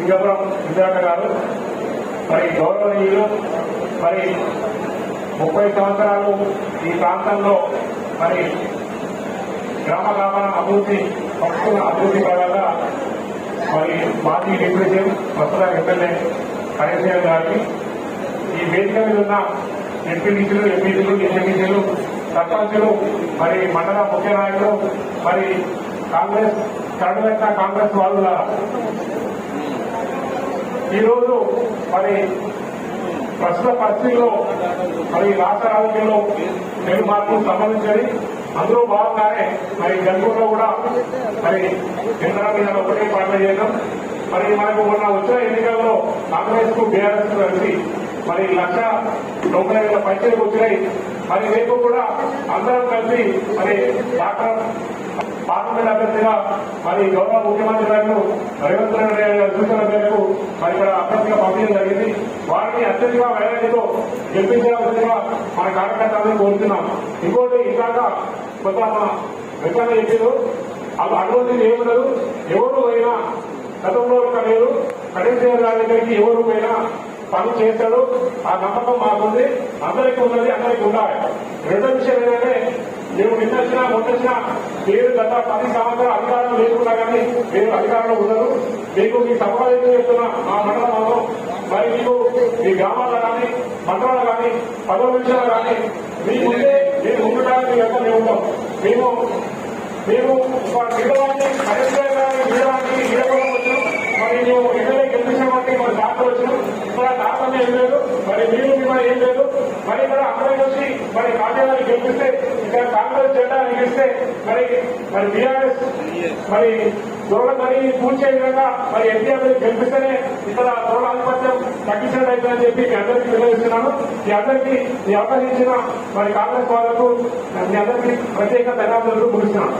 సింగపురం ఇంద్రాక గారు మరి గౌరవనీయులు మరి ముప్పై సంవత్సరాలు ఈ ప్రాంతంలో మరి గ్రామ గ్రామాల అభివృద్ధి పక్షుల అభివృద్ధి పరంగా మరి మాజీ డిప్యూటీ ప్రస్తుత ఎమ్మెల్యే కరీంనగర్ గారికి ఈ వేదిక మీద ఉన్న ఎంపీడీసీలు ఎంపీసీలు ఎస్ఎంపీసీలు సర్పంచులు మరి మండల ముఖ్య నాయకులు మరి కాంగ్రెస్ కర్ణాటక కాంగ్రెస్ వాళ్ళ ఈరోజు మరి ప్రస్తుత పరిస్థితుల్లో మరి రాష్ట్ర రాజకీయంలో తెలుగు మార్పులకు సంబంధించి అందులో భాగంగానే మరి జన్మలో కూడా మరి కేంద్ర మీద ఒకటే పాటలు చేయడం మరి మనకు మొన్న వచ్చిన ఎన్నికల్లో కాంగ్రెస్కు బీఆర్ఎస్ కలిసి మరి లక్ష తొంభై వేల పైసలు వచ్చినాయి. మరి రేపు కూడా అందరం కలిసి మరి డాక్టర్ పార్లమెంట్ అభ్యర్థిగా మరి గౌరవ ముఖ్యమంత్రి గారు రేవంత్ రెడ్డి గారి సూచన మేరకు మరి ఇక్కడ అభ్యర్థిగా పంపించడం జరిగింది. వారిని అత్యధిక వేలాదితో గెలిపించాల్సిందిగా మన కార్యకర్తలను కోరుతున్నాం. ఇంకోటి ఇలాక కొంత మన వెంకన్న చెప్పారు. వాళ్ళు అనుమతి ఏమున్నారు ఎవరు పోయినా గతంలో ఒక లేదు. కనీస గారి దగ్గరికి ఎవరు పోయినా పని చేశాడు ఆ నమ్మకం మాకుంది. అందరికీ ఉన్నది అందరికీ ఉండాలి. రెండో విషయం ఏంటంటే మేము నిన్నొచ్చినా మొన్నొచ్చినా మీరు గత పది సంవత్సరాలు అధికారం లేకుండా కానీ మీరు అధికారంలో ఉండరు. మీకు మీ సంపాదించి చెప్తున్న మా మండలంలో మరి మీకు మీ గ్రామాల్లో కానీ మండలాలు కానీ పదవి విషయాలు కానీ మీ ముందే మీరు ఉండడానికి వెంట మేము ఉంటాం. మేము మేము ఒక నిలవాన్ని పరిశ్రమని నిలవాన్ని నిలబడం వచ్చాం మరి మేము ఎమ్మెల్యే గెలిపించడానికి మన డాక్టర్ వచ్చాం ఇక్కడ డాక్టర్ ఏం లేదు మరి మీరు మిమ్మల్ని ఏం లేదు మరి ఇక్కడ అమ్మాయి వచ్చి మరి కార్యాలయాన్ని గెలిపిస్తే ఇక్కడ కాంగ్రెస్ జెండా ఎగిస్తే మరి మరి బీఆర్ఎస్ మరి దూరదని పూర్చే విధంగా మరి ఎన్టీఆర్ గెలిపిస్తేనే ఇక్కడ దూరాధిపత్యం తగ్గించడం చెప్పి మీ అందరికీ నిర్వహిస్తున్నాను మీ అందరికీ మీ అవకాశం ఇచ్చిన మరి కాంగ్రెస్ వాళ్ళకు మీ అందరికీ ప్రత్యేక ధన్యవాదాలు ముగిస్తున్నాను